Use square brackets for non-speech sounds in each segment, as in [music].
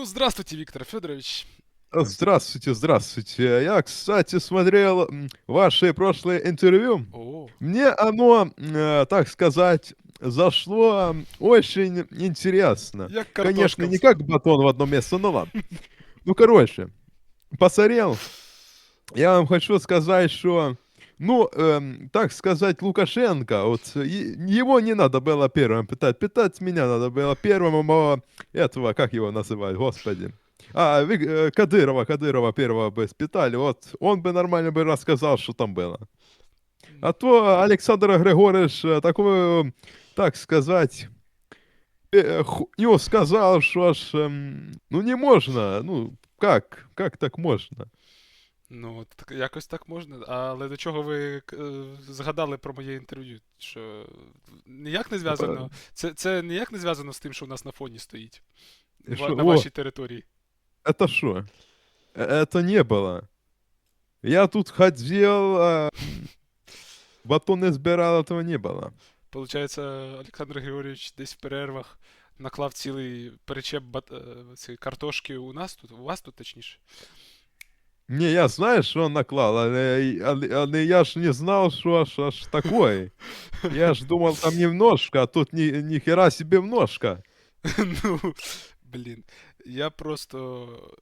Ну, здравствуйте, Виктор Федорович. Здравствуйте, здравствуйте. Я, кстати, смотрел ваше прошлое интервью. О, Мне оно, э, так сказать, зашло очень интересно. як Конечно, не как батон в одном месте, но ладно. Ну, короче, посмотрел. Я вам хочу сказать, что, ну, эм, так сказать, Лукашенко, вот его не надо было первым пытать. Пытать меня надо было первым, этого, как его называют, господи. А, э, Кадырова, Кадырова первого бы спитали, вот он бы нормально бы рассказал, что там было. А то Александр Григорьевич э, такую, так сказать, э, хуйню сказал, что аж, ем, ну не можна, ну как, как так можна? Ну, так, якось так можна. Але до чого ви к- е, згадали про моє інтерв'ю? Що ніяк не зв'язано. Це, це ніяк не зв'язано з тим, що у нас на фоні стоїть. І Ва- що? на О. вашій території. Это что? Это не было. Я тут ходил, а, батоны сбирал, этого не было. Получається, Олександр Григорійович десь в перервах наклав цілий перечеп бат... е, цієї картошки у нас тут, у вас тут точніше. Не, я знаю, что он наклал, але, але, але я ж не знал, что аж, аж такой. Я ж думал, там немножко, а тут ни, ни хера себе множко. [laughs] Ну, блін. Я просто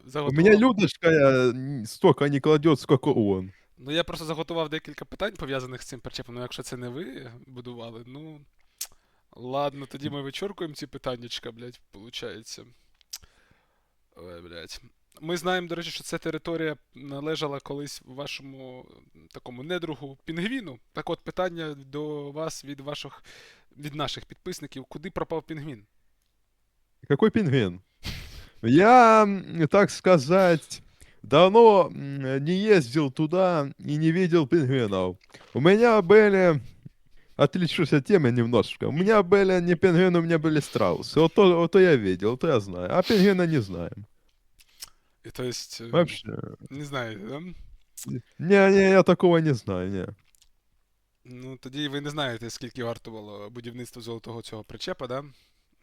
У заготував. меня Людочка э, н- столько не кладет, сколько он. Ну, я просто заготував декілька питань, пов'язаних з цим причепом. Ну, якщо це не ви будували, ну. Ладно, тоді ми вичоркуємо ці питаннячка, блядь, виходить. Ой, блядь. Ми знаємо, до речі, що ця територія належала колись вашому м, такому недругу пінгвіну. Так от питання до вас від ваших від наших підписників: куди пропав пінгвін? Какой пингвин? Я, м, так сказать, давно м, не ездил туда и не видел пингвинов. У меня были... Отличусь от темы немножечко. У меня были не пингвины, у меня были страусы. Вот то, вот то я видел, то я знаю. А пингвина не знаем. І то есть, е, Вообще. не знаєте, да? Не-не, я такого не знаю, не. Ну, тоді ви не знаєте, скільки вартувало будівництво золотого цього причепа, да?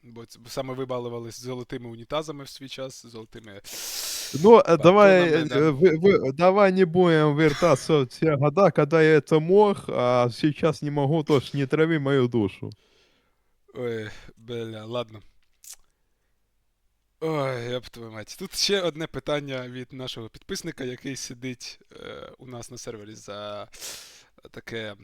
Бо, ц- бо саме ви балувались золотими унітазами в свій час, золотими. Ну, э, давай, Батонами, да. э, вы- вы- давай не будем вертаться в те года, когда я это мог, а сейчас не могу, тоже не трави мою душу. Ой, бля, ладно. Ой, я б твою мать. Тут ще одне питання від нашого підписника, який сидить е, у нас на сервері за таке.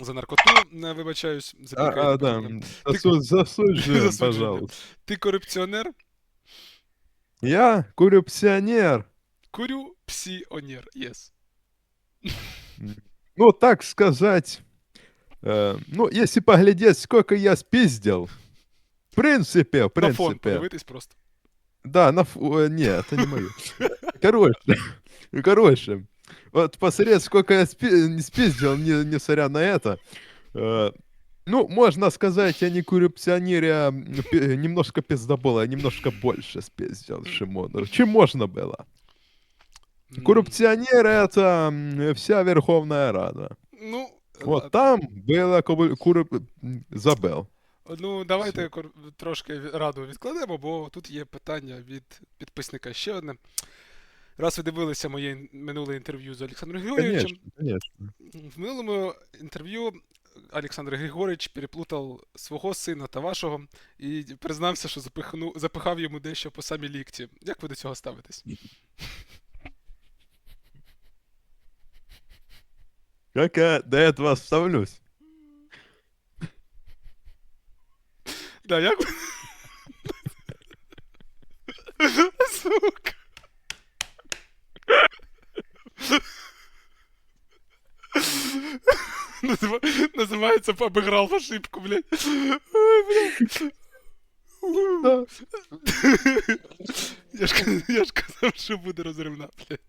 За наркоту, не вибачаюсь, за А, пікає а, да, наркоту. засу- засуджуем, [laughs] Засуджуем. пожалуйста. Ти корупціонер? Я коррупционер. Курю псіонер. Єс. Ну, так сказать, э, ну, если поглядеть, сколько я спиздил, в принципе, в На фон принципе, подивитись просто. да, на фу... э, Не, это не мое. Короче, [laughs] короче, вот посмотреть, сколько я спи- не спиздил, не, не соря на это, э, ну, можно сказать, я не коррупционер, я м, пи- немножко пиздобола, я немножко больше спиздил Шимонов, чем можно было. М, Коррупционеры — это м, вся Верховная Рада. Ну, Вот а- там было м, забыл. Ну, давайте трошки раду відкладемо, бо тут є питання від підписника ще одне. Раз ви дивилися моє минуле інтерв'ю з Олександром конечно. в минулому інтерв'ю Олександр Григорьович переплутав свого сина та вашого і признався, що запихну, запихав йому дещо по самі лікті. Як ви до цього ставитесь? Как я до этого ставлюсь? Да, ви. Сука. Назива- Називається обіграв ошибку, блядь. Ой, блядь. Да. Я ж, я ж казав, що буде розривна, блядь.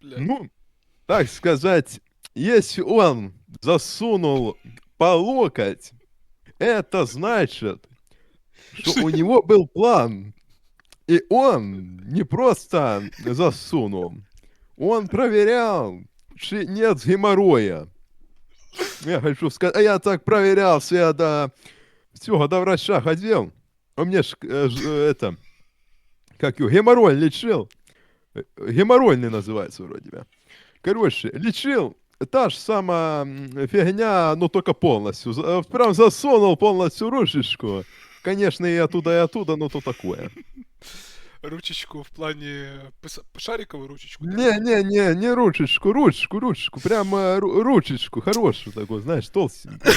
Блядь. Ну, так сказать, если он засунул по локоть, это значит, что у него был план. И он не просто засунул, он проверял, чи нет геморроя. Я хочу сказать, а я так проверял себя до все, до врача ходил. Он мне ж, э, э, это, как его, геморрой лечил. Э, Геморройный называется вроде бы. Короче, лечил. Та же самая м, фигня, но только полностью. Прям засунул полностью ручечку. Конечно, и оттуда, и оттуда, но то такое. Ручечку в плані пис... шарикову ручечку. Не, не, не, не ручечку, ручечку, ручечку. Прям ру- ручечку хорошую такую, знаешь, толстенькую.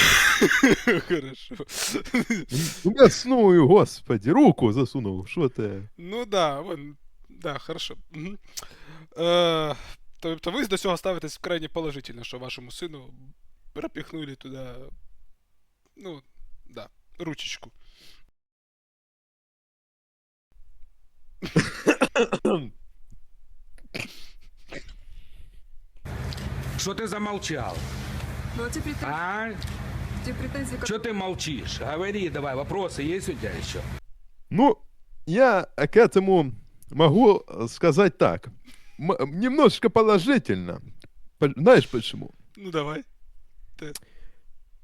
[laughs] Хорошо. Ну, Мясную, господи, руку засунул. Что ты? Ну да, вон, да, хорошо. Мгм. Е, тобто ви до цього ставитесь вкрайне положительно, що вашому сину пропихнули туди, ну, да, ручечку. Что ты замолчал? Ну, эти претензии, А? те претензии, как- Что ты молчишь? Говори давай, вопросы есть у тебя еще? Ну, я к этому могу сказать так. М- немножко положительно. По- Знаешь почему? Ну давай.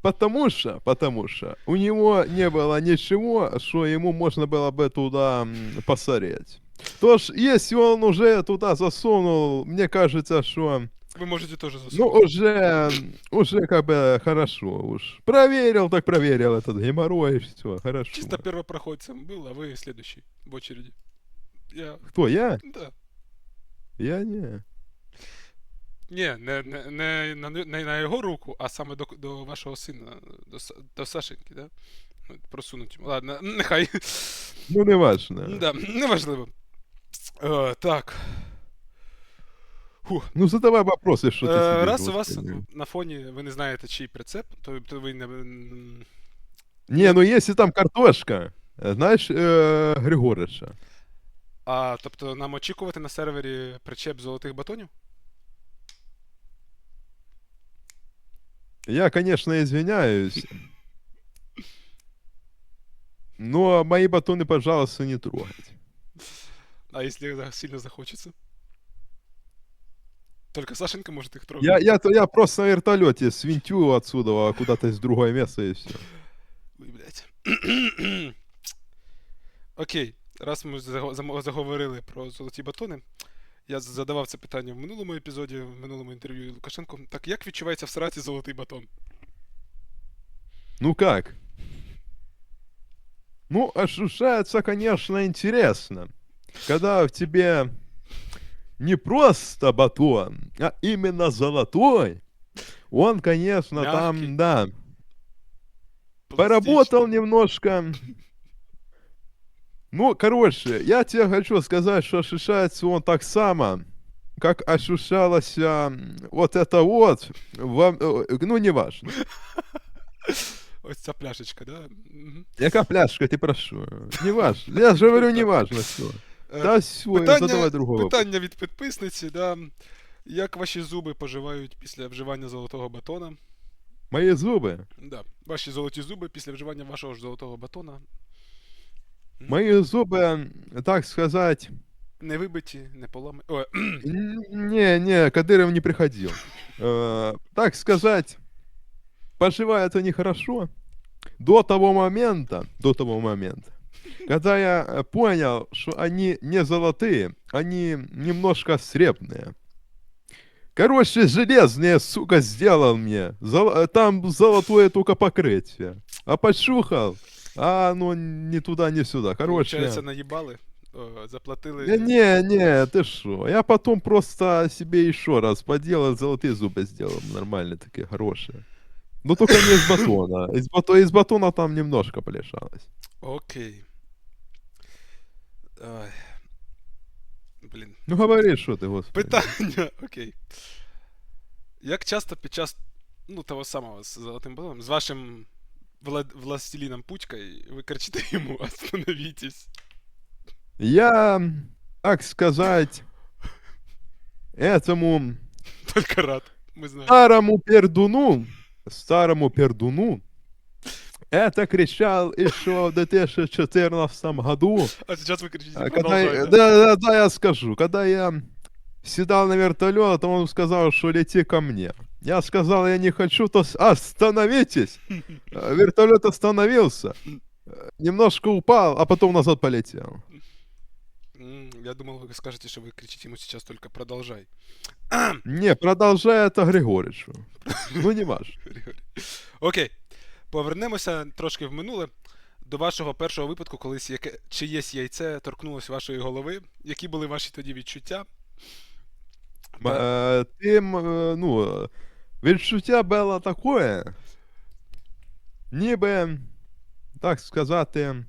Потому что, потому что у него не было ничего, что ему можно было бы туда м, посмотреть. То ж, если он уже туда засунул, мне кажется, что, Ви можете теж ну, засунути. уже, уже как бы хорошо уж. Проверил, так проверил этот геморрой, все, хорошо. Чисто первопроходцем был, а ви следующий в очереди. Я. Кто, я? Да. Я не. Ні, не, не, не, на, не на його руку, а саме до, до вашого сина, до, Са- до Сашеньки, да? Ну, Просунуть йому. Ладно, [laughs] нехай. Ну, не важно. Да, неважливо. Е, так. Фух. Ну, задавай вопросы, что ты Е, себе, раз у вас господи. на фоні ви не знаєте, чий прицеп, то, то ви не. м, Не, ну если там картошка, э, знаешь, э, Григорыча, А, тобто нам очікувати на сервері причеп золотих батонів? я, конечно, извиняюсь, но мои батоны, пожалуйста, не трогать. А якщо за- сильно захочеться? Только Сашенька может их трогать. Я, я, то- я просто на вертолете свинтю отсюда а куда-то из другое место и все. Ой, блядь. [clears throat] Окей, раз ми заго- замо- заговорили про золоті батони, я з- задавав це питання в минулому епізоді, в минулому інтерв'ю Лукашенко. Так як відчувається в сраці золотий батон? Ну как? Ну, ощущается, конечно, интересно. Когда в тебе не просто батон, а именно золотой, он, конечно, Мягкий. там, да, Поработал немножко. Ну, короче, я тебе хочу сказать, что ощущается он так само, как ощущалось а, вот это вот, во- э, ну, неважно. [laughs] Ось ця пляшечка, да? Мгм. Яка пляшка, ты прошу. Неважно. Я же говорю, неважно все. [laughs] Е, Да все, задавай другого. вопроса. питання від підписниці, да. Як ваші зуби поживають після вживання золотого батона? Мои зубы. Да. Ваші золоті зуби після вживання вашого ж золотого батона Мои зубы, так сказать, не вибиті, не Н- Не, не, Кадыров не приходил. Э, Так сказать, поживают они хорошо до того момента, до того момента, когда я э, понял, что они не золотые, они немножко сребные. Короче, железные, сука, сделал мне. Там золотое только покрытие. А почухал, а ну не туда, не сюда. Короче, Получається, наїбали, о, заплатили. не, не, не, ты что? Я потом просто себе еще раз поделал, золотые зубы сделал, нормальные такие, хорошие. Но только не из батона. Из, бато- из батона там немножко полишалось. Окей. Ой. Блін. Ну говори, что ты, господи. Питання, [laughs] окей. Як часто під час ну, того самого з золотим балоном, з вашим вла- властеліном Путькой, ви кричите йому [laughs] «Остановітесь». Я, так сказать, этому Тільки рад. Ми знаємо. старому пердуну, старому пердуну, это кричал еще в 2014 году. А зараз ви кричите А Когда, я- «Продовжуйте». да, да, да, я скажу. Когда я седал на вертолет, он сказал, что лети ко мне. Я сказал, я не хочу, то с- остановитесь. [laughs] Э, Вертолет остановился. Э, Немножко упал, а потом назад полетел. М, Я думал, вы скажете, что вы кричите ему сейчас только продолжай. [clears throat] Не, продолжай это Григоричу. [laughs] Ну, не важно. Григорій. Окей. Повернемося трошки в минуле. До вашого першого випадку, колись яке чиєсь яйце торкнулося вашої голови. Які були ваші тоді відчуття? М- Та- е, Тим, е, ну, е, відчуття було таке, ніби, так сказати,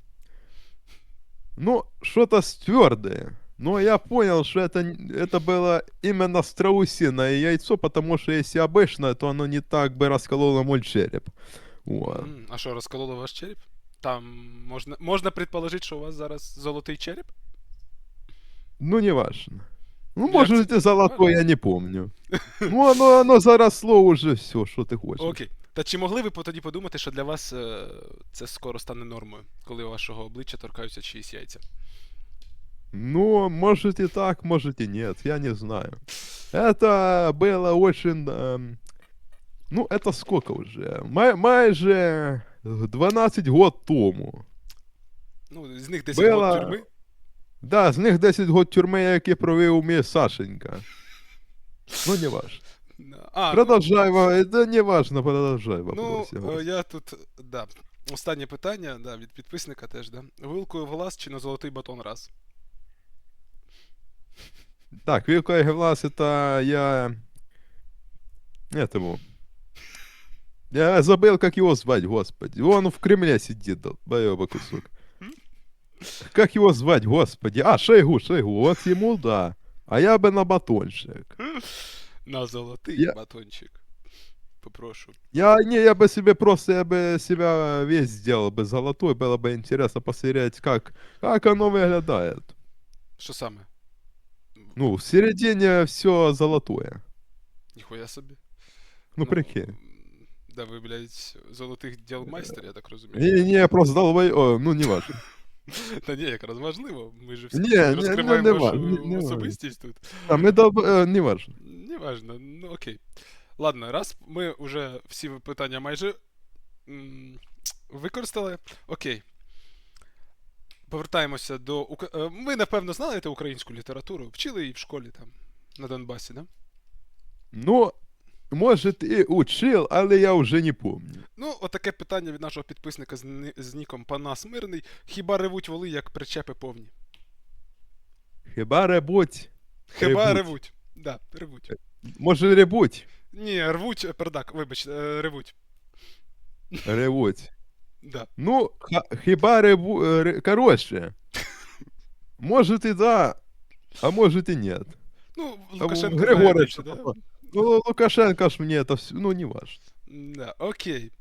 ну, что-то твердое. Но я понял, что это, это было именно страусиное яйцо, потому что если обычное, то оно не так бы раскололо мой череп. Вот. А що, розкололо ваш череп? Там можна, можна предположити, що у вас зараз золотий череп? Ну, не важно. Ну, Як может, це и золотое, важно? я не помню. [laughs] Ну, оно, оно заросло уже все, что ты хочешь. Окей. Та чи могли ви по- тоді подумати, що для вас е, це скоро стане нормою, коли у вашого обличчя торкаються чиїсь яйця? Ну, может и так, может и нет, я не знаю. [laughs] Это было очень... эм, ну, это сколько уже? Май, майже 12 год тому. Ну, з них 10 Было- років тюрми. Да, з них 10 год тюрми, які провів мій Сашенька. Ну, не важно. Да. А, ну, Продолжай, во- да не важно, продолжай Ну, вопрос. я е, я тут, да. Останнє питання, да, від підписника теж, да. Вилкою в глаз чи на золотий батон раз? Так, Вилка Глаз, это я... Этому... Я забыл, как его звать, господи. Он в Кремле сидит, долбоёба кусок. Как его звать, господи? А, Шойгу, Шойгу, вот ему да. А я бы на батончик. На золотий Я- батончик. Попрошу. Я, не, я бы себе просто, я бы себя весь сделал бы золотой, было бы интересно посмотреть, как, как оно выглядает. Що саме? Ну, в середине все золотое. Ніхуя собі. Ну, прикинь. м, Да, ви, блядь, золотих діл майстер, я так розумію. Не, не, просто долбой, о, ну не важно. [laughs] [laughs] Та ні, якраз важливо. Ми ж всі ні, розкриваємо ну, не вашу ва- не- не особистість тут. А мы долб... э, не важно. Ну окей. Ладно, раз ми вже всі питання майже використали. Окей. Повертаємося до. е, Ви, напевно, знаєте українську літературу, вчили її в школі там, на Донбасі, да? Ну, может и учил, але я уже не помню. Ну, отаке питання від нашого підписника з, ни- з ніком Панас Мирний. Хіба ревуть воли, як причепи повні? Хіба ребуть. Хіба Ревуть. ревуть? Да, ревуть. Може ребуть. Ні, рвуть, е, пердак, вибачте, е, ревуть. Ревуть. Да. Ну, ха- хіба ребу... э, ре- Короче. Может и да, а может и нет. Ну, Лукашенко знає да? такое. Ну, Лукашенко ж мне это все, ну, не важно. Да, окей.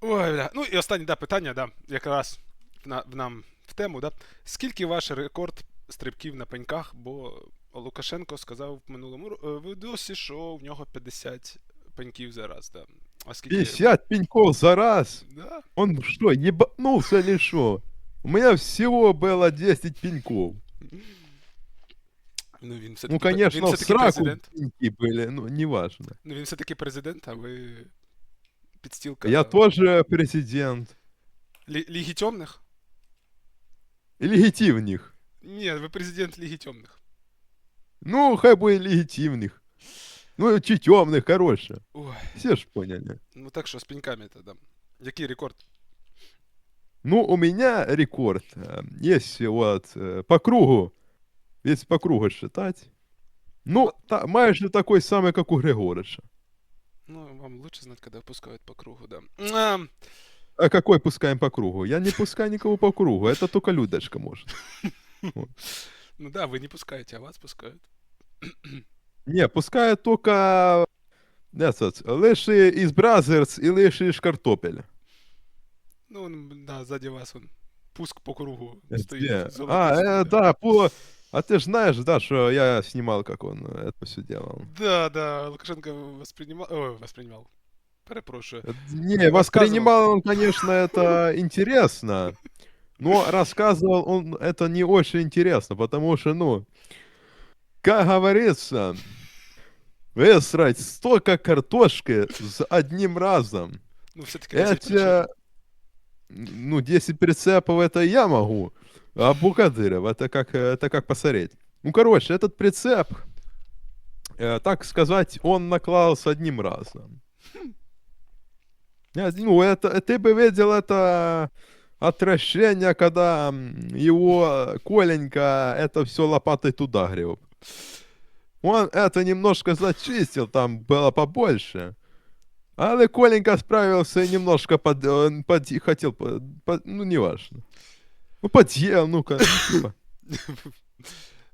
Ой, бля. Ну і останнє да, питання, да, якраз в, на, в нам в тему, да. Скільки ваш рекорд стрибків на пеньках? Бо Лукашенко сказав в минулому ро- е, відосі, що в нього 50 пеньків за раз, да. А скільки. 50 пеньков за раз. Да? Он что, ебанулся или что? У меня всего было 10 пеньков. Ну, він все Ну, конечно, він в все-таки сраку президент. пеньки были, ну, неважно. Ну, він все-таки президент, а ви підстілка Я тоже президент. Лі- Ліги Темних? Легитимных. Ні, ви президент Ліги Темних. Ну, хай бы и легитимных. Ну, чи темных, короче. Ой, Все ж поняли. ну так що з пеньками тоді. Який рекорд? Ну, у меня рекорд. э, Есть вот э, по кругу. если по кругу считать. Ну, та, майже такой самый, как у Григорича. Ну, вам лучше знать, когда пускают по кругу, да. А, А какой пускаем по кругу? Я не пускаю никого по кругу. Это только Людочка может. [laughs] ну да, вы не пускаете, а вас пускают. [clears throat] Не, пускаю только этот, лишь из Бразерс и лишь из картопеля. Ну, да, сзади вас он пуск по кругу Где? стоит. А, э, да, по... А ты же знаешь, да, что я снимал, как он это все делал. Да, да, Лукашенко воспринимал... Ой, воспринимал. Перепрошую. Не, воспринимал он, конечно, это интересно, но [laughs] рассказывал он это не очень интересно, потому что, ну, как говорится, высрать столько картошки с одним разом. Ну, все-таки 10 причеп. Это, ну, 10 прицепов это я могу, а Букадыров это как, э, это как посмотреть. Ну, короче, этот прицеп, э, так сказать, он наклал с одним разом. Я- Ну, это, ты бы видел это отвращение, когда его Коленька это все лопатой туда греб. Он это немножко зачистил, там было побольше. Але Коленька справился и немножко под, он под, хотел, под- ну, неважно. Ну, подъел, ну-ка. ну, типа.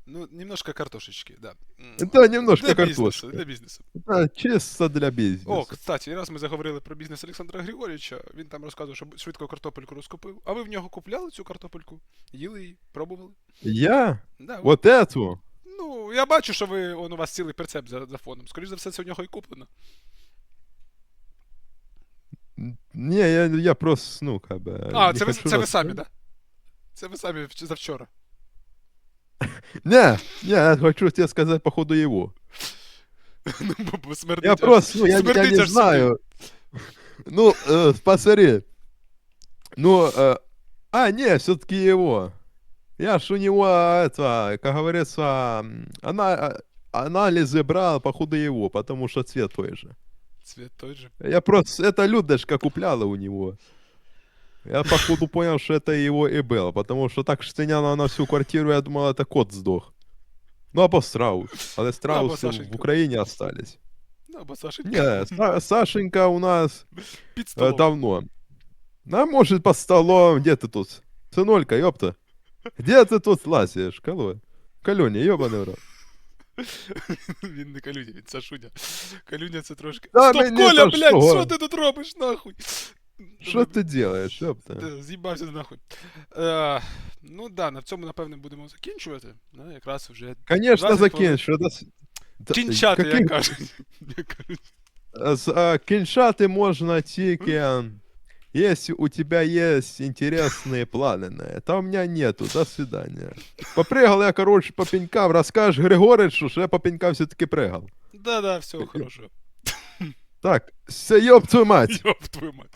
Ну, немножко картошечки, да. М, Да, немножко для картошки. бізнесу, для бізнесу. Да, чисто для бизнеса. О, кстати, раз ми заговорили про бізнес Олександра Григорьовича, він там розказував, що швидко картопельку розкупив. А ви в нього купляли цю картопельку? Їли її, пробували? Я? Да, ви- Вот эту? Ну, я бачу, що ви, он, у вас цілий прицеп за, за фоном. Скоріше за все, це у нього і куплено. Не, я, я просто, ну, как бы... А, не це ви, хочу це ви рассказывать. самі, так? Да? Це ви самі вч- завчора. [laughs] Не, не, я хочу тебе сказать по ходу его. [laughs] Ну, бо- бо смердить Я аж- просто, ну, я, я смердить не аж знаю. Ну, э, посмотри. Ну, э, а, не, все-таки его. Я ж у него, это, как говорится, м, ана- а, анализы брал по ходу его, потому что цвет той же. Цвет той же. Я просто, это Людочка купляла у него. Я походу понял, что это его и было, потому что так штиняла на всю квартиру, я думал, это кот сдох. Ну, або страус. Але страусы в Сашенька. Украине остались. Ну, бо Саша Не, Са- Сашенька у нас під э, столом. давно. А может под столом, где ты тут? Сынулька, ёпта. Где ты тут лазишь, Коло? Калюня, ёбаный в рот. [laughs] Він не калюня, він Сашуня. Калюня це трошки. Та Стоп, мені Коля, то блядь, що? що ти тут робиш, нахуй? Что ты делаешь, ёпта? Та, З'їбався нахуй. Е, ну да, на цьому, напевне, будемо закінчувати. Ну, якраз вже Конечно, 20 закинь, до с- Да, кінчати, каких- як кажуть. [laughs] Як кажуть. С- а, Кінчати можно тільки, если у тебя есть интересные планы на это. А у меня нету. До свидания. Попрыгал я, короче, по пенькам. Расскажешь Григоричу, что я по пенькам все-таки прыгал. Да-да, всього хорошого. Так, все, ёб твою мать. Йоп твою мать.